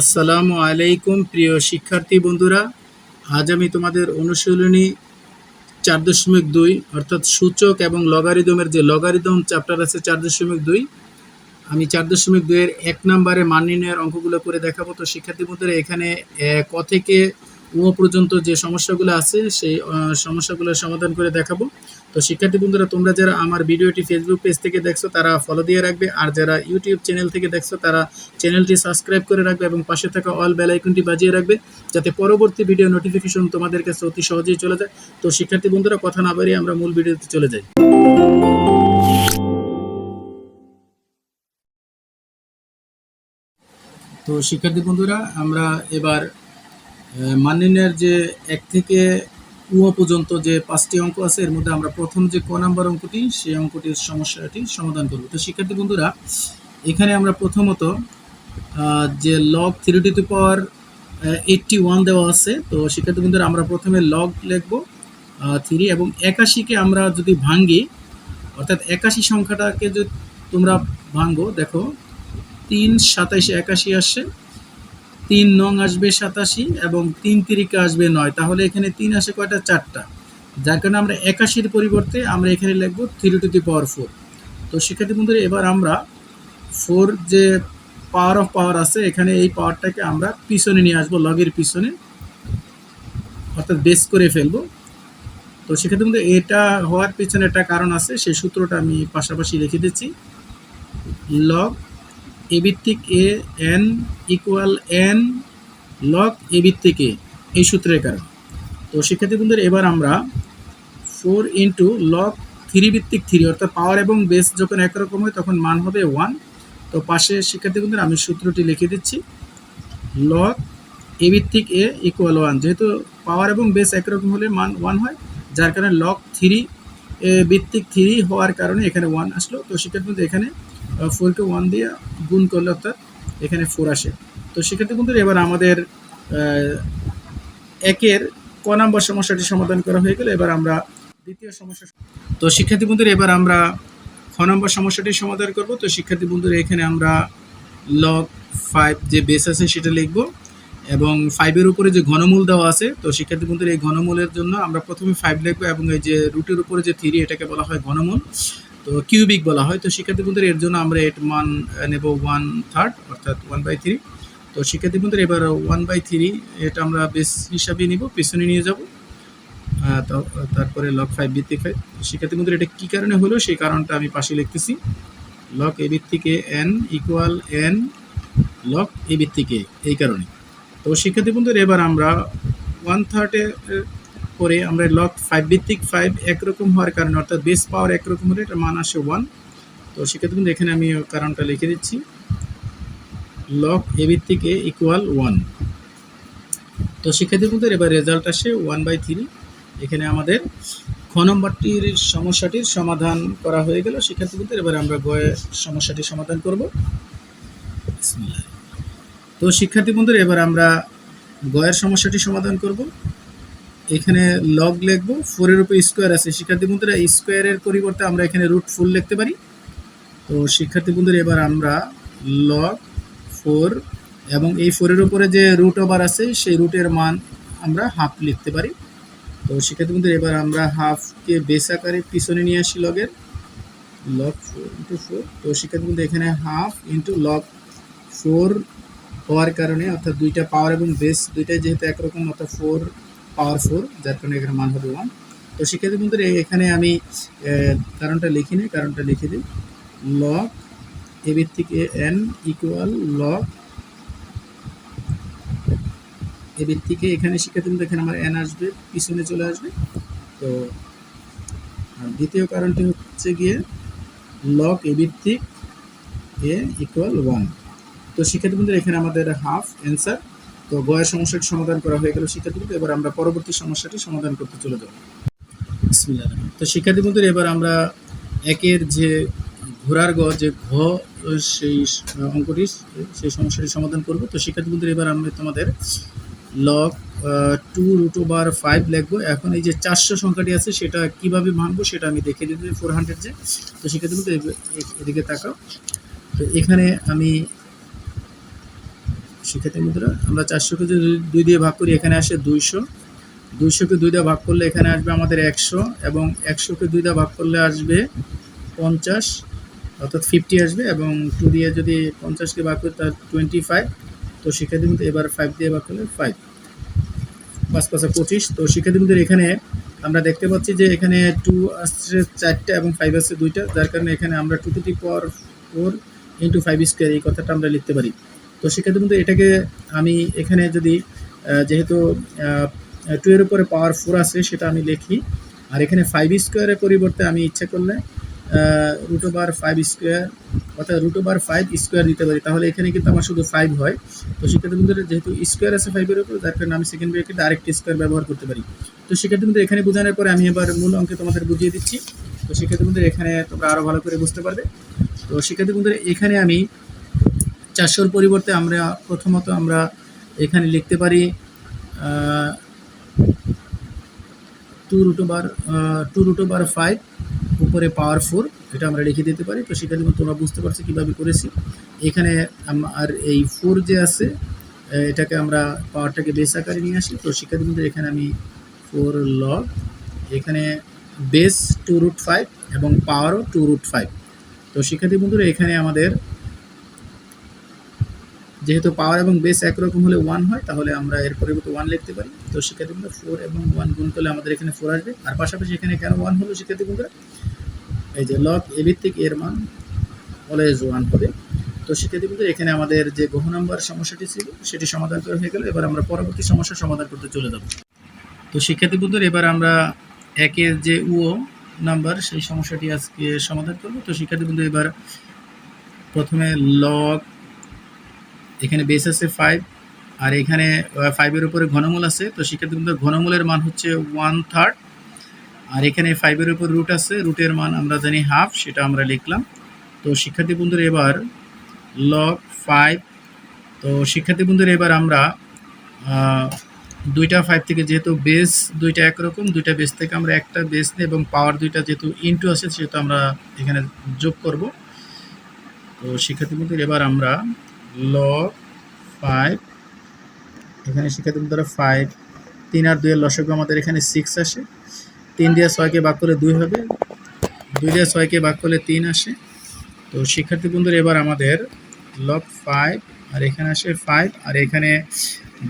আসসালামু আলাইকুম, প্রিয় শিক্ষার্থী বন্ধুরা। আজ আমি তোমাদের অনুশীলনী চার দশমিক দুই, অর্থাৎ সূচক এবং লগারিদমের যে লগারিদম চ্যাপ্টার আছে চার দশমিক দুই, আমি চার দশমিক দুইয়ের এক নম্বরে মান নির্ণয়ের অঙ্কগুলো করে দেখাবো। তো শিক্ষার্থী বন্ধুরা, এখানে ক থেকে উ পর্যন্ত যে সমস্যাগুলো আছে, সেই সমস্যাগুলোর সমাধান করে দেখাবো। তো শিক্ষার্থী বন্ধুরা, তোমরা যারা আমার ভিডিওটি ফেসবুক পেজ থেকে দেখছ, তারা ফলো দিয়ে রাখবে। আর যারা ইউটিউব চ্যানেল থেকে দেখছ, তারা চ্যানেলটি সাবস্ক্রাইব করে রাখবে এবং পাশে থাকা অল বেল আইকনটি বাজিয়ে রাখবে, যাতে পরবর্তী ভিডিও নোটিফিকেশন তোমাদের কাছে অতি সহজেই চলে যায়। তো শিক্ষার্থী বন্ধুরা, কথা না বাড়িয়ে আমরা মূল ভিডিওতে চলে যাই। তো শিক্ষার্থী বন্ধুরা, আমরা এবার মান নির্ণয়ের যে এক থেকে উ পর্যন্ত যে পাঁচটি অঙ্ক আছে, এর মধ্যে আমরা প্রথম যে ক নাম্বার অঙ্কটি, সেই অঙ্কটির সমস্যাটি সমাধান করব। তো শিক্ষার্থী বন্ধুরা, এখানে আমরা প্রথমত যে log three two two power eighty one দেওয়া আছে। তো শিক্ষার্থী বন্ধুরা, আমরা প্রথমে লগ লিখব থ্রি এবং একাশিকে আমরা যদি ভাঙ্গি, অর্থাৎ একাশি সংখ্যাটাকে যদি তোমরা ভাঙ্গো, দেখো, তিন সাতাইশে একাশি আসছে তিন নং আসবে সাতাশি এবং তিন তিরিকা আসবে নয়। তাহলে এখানে তিন আসে কয়টা? চারটা। যার কারণে আমরা একাশির পরিবর্তে আমরা এখানে লিখব three two the power four তো শিক্ষার্থী বন্ধুরা, এবার আমরা ফোর যে পাওয়ার অফ পাওয়ার আছে, এখানে এই পাওয়ারটাকে আমরা পিছনে নিয়ে আসব লগের পিছনে। অর্থাৎ বেস করে ফেলব। তো সেক্ষেত্রে কিন্তু এটা হওয়ার পিছনে একটা কারণ আছে, সেই সূত্রটা আমি পাশাপাশি লিখে দিচ্ছি। লগ এ ভিত্তিক A, N equal N log A ভিত্তিক এ, এই সূত্রের কারণ। তো শিক্ষার্থী বন্ধুরা, এবার আমরা ফোর ইন্টু লগ থ্রি ভিত্তিক থ্রি অর্থাৎ পাওয়ার এবং বেস যখন একরকম হয়, তখন মান হবে ওয়ান তো পাশে শিক্ষার্থী বন্ধুরা, আমি সূত্রটি লিখে দিচ্ছি। লগ এ ভিত্তিক এ ইকুয়াল ওয়ান যেহেতু পাওয়ার এবং বেস একরকম হলে মান ওয়ান হয়, যার কারণে লগ থ্রি ভিত্তিক থ্রি হওয়ার কারণে এখানে ওয়ান আসলো। তো বন্ধু এখানে ফোরকে ওয়ান দিয়ে গুণ করলে অর্থাৎ এখানে ফোর আসে। তো শিক্ষার্থী বন্ধুরা, এবার আমাদের একের ক নম্বর সমস্যাটি সমাধান করা হয়ে গেলে। এবার আমরা দ্বিতীয় সমস্যা তো শিক্ষার্থী বন্ধুরা, এবার আমরা খ নম্বর সমস্যাটি সমাধান করব। তো শিক্ষার্থী বন্ধুরা, এখানে আমরা লগ ফাইভ যে বেস আছে সেটা লিখব এবং ফাইভের উপরে যে ঘনমূল দেওয়া আছে, তো শিক্ষার্থী বন্ধুরা, এই ঘনমূলের জন্য আমরা প্রথমে ফাইভ লিখব এবং এই যে রুটের উপরে যে থ্রি এটাকে বলা হয় ঘনমূল। তো কিউবিক বলা হয়। তো শিক্ষার্থী বন্ধুরা, এর জন্য আমরা এর মান নেব ওয়ান থার্ড অর্থাৎ ওয়ান বাই থ্রি তো শিক্ষার্থী বন্ধুরা, এবার ওয়ান বাই থ্রি এটা আমরা বেস হিসাবে নিব, পেছনে নিয়ে যাব। তারপরে লক ফাইভ ভিত্তিক ফাইভ শিক্ষার্থী বন্ধুরা, এটা কী কারণে হলো? সেই কারণটা আমি পাশে লিখতেছি। লক এ ভিত্তিক N equal N log A ভিত্তিক এই কারণে। তো শিক্ষার্থী বন্ধুরা, এবার আমরা ওয়ান থার্ডের পরে আমরা লক ফাইভ ভিত্তিক ফাইভ একরকম হওয়ার কারণে, অর্থাৎ বেস পাওয়ার একরকম হলে এটা মান আসে ওয়ান তো শিক্ষার্থী বন্ধু এখানে আমি কারণটা লিখে দিচ্ছি। লক এ ভিত্তিক এ ইকুয়াল ওয়ান তো শিক্ষার্থী বন্ধুর এবার রেজাল্ট আসে ওয়ান বাই থ্রি এখানে আমাদের খ নম্বরটির সমস্যাটির সমাধান করা হয়ে গেল। শিক্ষার্থী বন্ধুর এবার আমরা গয়ের সমস্যাটি সমাধান করব। তো শিক্ষার্থী বন্ধুরা, এবার আমরা গয়ের সমস্যাটি সমাধান করব। এখানে লগ লিখব ফোরের উপরে স্কোয়ার আছে। শিক্ষার্থী বন্ধুরা স্কোয়ারের পরিবর্তে আমরা এখানে রুট ফুল লিখতে পারি। তো শিক্ষার্থী বন্ধুরা, এবার আমরা লগ ফোর এবং এই ফোরের উপরে যে রুট ওভার আছে, সেই রুটের মান আমরা হাফ লিখতে পারি। তো শিক্ষার্থী বন্ধুরা, এবার আমরা হাফকে বেস আকারে পিছনে নিয়ে আসি লগের লগ ফোর ইন্টু ফোর তো শিক্ষার্থী বন্ধু এখানে হাফ ইন্টু লগ ফোর হওয়ার কারণে অর্থাৎ দুইটা পাওয়ার এবং বেস দুইটাই যেহেতু একরকম, অর্থাৎ ফোর পাওয়ার ফোর যার কারণে এখানে মান হবে ওয়ান তো শিক্ষার্থী বন্ধুরা এখানে আমি কারণটা লিখি নি, কারণটা লিখে দিই। লগ এ ভিত্তিক A N equal log A ভিত্তিকে এখানে শিক্ষার্থী বন্ধু এখানে আমার এন আসবে, পিছনে চলে আসবে। তো দ্বিতীয় কারণটি হচ্ছে গিয়ে লক এ ভিত্তিক এ ইকুয়াল ওয়ান তো শিক্ষার্থী এখানে আমাদের হাফ অ্যান্সার তো গয়ের সমস্যাটি সমাধান করা হয়ে গেল শিক্ষার্থী বন্ধু এবার আমরা পরবর্তী সমস্যাটি সমাধান করতে চলে যাব। তো শিক্ষার্থী এবার আমরা একের যে ঘোড়ার গ, যে ঘ, সেই অঙ্কটি, সেই সমস্যাটি সমাধান করব। তো শিক্ষার্থী এবার আমরা তোমাদের log two root over five লিখব। এখন এই যে চারশো সংখ্যাটি আছে, সেটা কীভাবে ভাঙবো সেটা আমি দেখে দিতে ফোর হান্ড্রেড যে। তো এ- এ- এদিকে তাকাও। তো এখানে আমি শিক্ষার্থী বন্ধুরা, আমরা চারশোকে যদি দুই দিয়ে ভাগ করি, এখানে আসে দুইশো। দুইশোকে দুই দিয়ে ভাগ করলে এখানে আসবে আমাদের একশো এবং একশোকে দুই দিয়ে ভাগ করলে আসবে পঞ্চাশ, অর্থাৎ ফিফটি আসবে এবং টু দিয়ে যদি পঞ্চাশকে ভাগ করি তার টোয়েন্টি ফাইভ তো শিক্ষার্থী বন্ধু এবার ফাইভ দিয়ে ভাগ করলে ফাইভ পাঁচ পাঁচা পঁচিশ। তো শিক্ষার্থী বন্ধুরা, এখানে আমরা দেখতে পাচ্ছি যে এখানে টু আসছে চারটা এবং ফাইভ আসছে দুইটা। যার কারণে এখানে আমরা two two the power four into five square এই কথাটা আমরা লিখতে পারি। তো শিক্ষার্থী বন্ধু এটাকে আমি এখানে যদি যেহেতু টু এর উপরে পাওয়ার ফোর আছে, সেটা আমি লিখি। আর এখানে ফাইভ স্কোয়ারের পরিবর্তে আমি ইচ্ছা করলে রুট ওভার ফাইভ স্কোয়ার অর্থাৎ রুট ওভার ফাইভ স্কোয়ার দিতে পারি। তাহলে এখানে কিন্তু আমার শুধু ফাইভ হয়। তো শিক্ষার্থী বন্ধুরা যেহেতু স্কোয়ার আছে ফাইভের উপর যার কারণে আমি সেকেন্ড ব্রেকেটে ডাইরেক্ট স্কোয়ার ব্যবহার করতে পারি। তো সেক্ষেত্রে কিন্তু এখানে বোঝানোর পরে আমি এবার মূল অঙ্কে তোমাদের বুঝিয়ে দিচ্ছি। তো সেক্ষেত্রে বন্ধুরা এখানে তোমরা আরও ভালো করে বুঝতে পারবে। তো শিক্ষার্থী বন্ধুরা এখানে আমি চারশোর পরিবর্তে আমরা প্রথমত আমরা এখানে লিখতে পারি two root over two root over five উপরে পাওয়ার ফোর এটা আমরা লিখে দিতে পারি। তো সেখানে তোমরা বুঝতে পারছ কীভাবে করেছি। এখানে আর এই ফোর যে আছে এটাকে আমরা পাওয়ারটাকে বেস আকারে নিয়ে আসি। তো শিক্ষার্থীদের এখানে আমি ফোর লগ এখানে বেস টু রুট ফাইভ এবং পাওয়ারও টু রুট ফাইভ তো শিক্ষার্থী বন্ধুরা এখানে আমাদের যেহেতু পাওয়ার এবং বেস একরকম হলে ওয়ান হয়, তাহলে আমরা এর পরিবর্তে ওয়ান লিখতে পারি। তো শিক্ষার্থী বন্ধুরা ফোর এবং ওয়ান গুণ করলে আমাদের এখানে ফোর আসবে। আর পাশাপাশি এখানে কেন ওয়ান হলো শিক্ষার্থী বন্ধুরা এই যে লক এ ভিত্তিক এর মান অলওয়েজ ওয়ান হবে। তো শিক্ষার্থী বন্ধুরা এখানে আমাদের যে গ্রহ নাম্বার সমস্যাটি ছিল, সেটি সমাধান করা হয়ে গেল। এবার আমরা পরবর্তী সমস্যার সমাধান করতে চলে যাব। তো শিক্ষার্থী বন্ধুরা এবার আমরা একের যে উও নাম্বার, সেই সমস্যাটি আজকে সমাধান করব। তো শিক্ষার্থী বন্ধু এবার প্রথমে লগ এখানে বেস আছে ফাইভ আর এখানে ফাইভের উপরে ঘনমূল আছে, তো শিক্ষার্থী বন্ধু ঘনমূলের মান হচ্ছে ওয়ান থার্ড আর এখানে ফাইভের উপর রুট আছে রুটের মান আমরা জানি হাফ সেটা আমরা লিখলাম। তো শিক্ষার্থী বন্ধুরা এবার লগ ফাইভ তো শিক্ষার্থী বন্ধুরা এবার আমরা দুইটা ফাইভ থেকে যেহেতু বেস দুইটা একরকম, দুইটা বেস থেকে আমরা একটা বেস নিই এবং পাওয়ার দুইটা যেহেতু ইনটু আছে, সেহেতু আমরা এখানে যোগ করব। তো শিক্ষার্থী বন্ধুরা এবার আমরা লগ ফাইভ এখানে শিক্ষার্থী বন্ধুরা ফাইভ তিন আর দুইয়ের লসক আমাদের এখানে সিক্স আসে। তিন দিয়ে ছয়কে ভাগ করলে দুই হবে। দুই দিয়ে ছয়কে ভাগ করলে তিন আসে। তো শিক্ষার্থী বন্ধুরা, এবার আমাদের লগ ফাইভ আর এখানে আসে ফাইভ আর এখানে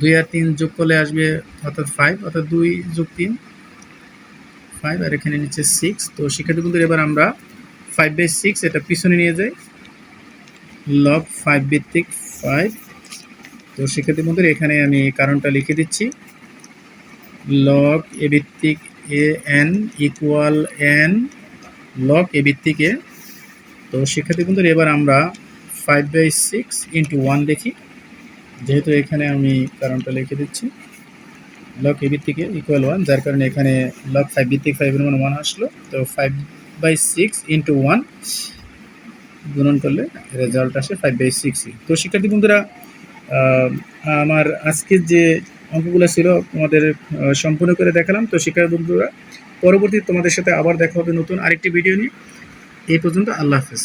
দুই আর তিন যোগ করলে আসবে অর্থাৎ ফাইভ অর্থাৎ দুই যোগ তিন ফাইভ আর এখানে নিচে সিক্স তো শিক্ষার্থী বন্ধুরা, এবার আমরা ফাইভ বাই সিক্স এটা পিছনে নিয়ে যাই। লগ ফাইভ ভিত্তিক ফাইভ তো শিক্ষার্থী বন্ধুরা এখানে আমি কারণটা লিখে দিচ্ছি। লগ এ ভিত্তিক A N equal N log A ভিত্তিক এ। তো শিক্ষার্থী বন্ধুরা এবার আমরা five by six into one দেখি। যেহেতু এখানে আমি কারণটা লিখে দিচ্ছি। লগ এ ভিত্তিক ইকুয়াল ওয়ান যার কারণে এখানে লগ ফাইভ ভিত্তিক ফাইভের মান ওয়ান আসলো। তো five by six into one গুণন করলে রেজাল্ট আসে ফাইভ বাই সিক্সই তো শিক্ষার্থী বন্ধুরা আমার আজকের যে অঙ্কগুলো ছিল তোমাদের সম্পূর্ণ করে দেখালাম। তো শিক্ষার্থী বন্ধুরা, পরবর্তী তোমাদের সাথে আবার দেখা হবে নতুন আরেকটি ভিডিও নিয়ে। এই পর্যন্ত আল্লাহ হাফেজ।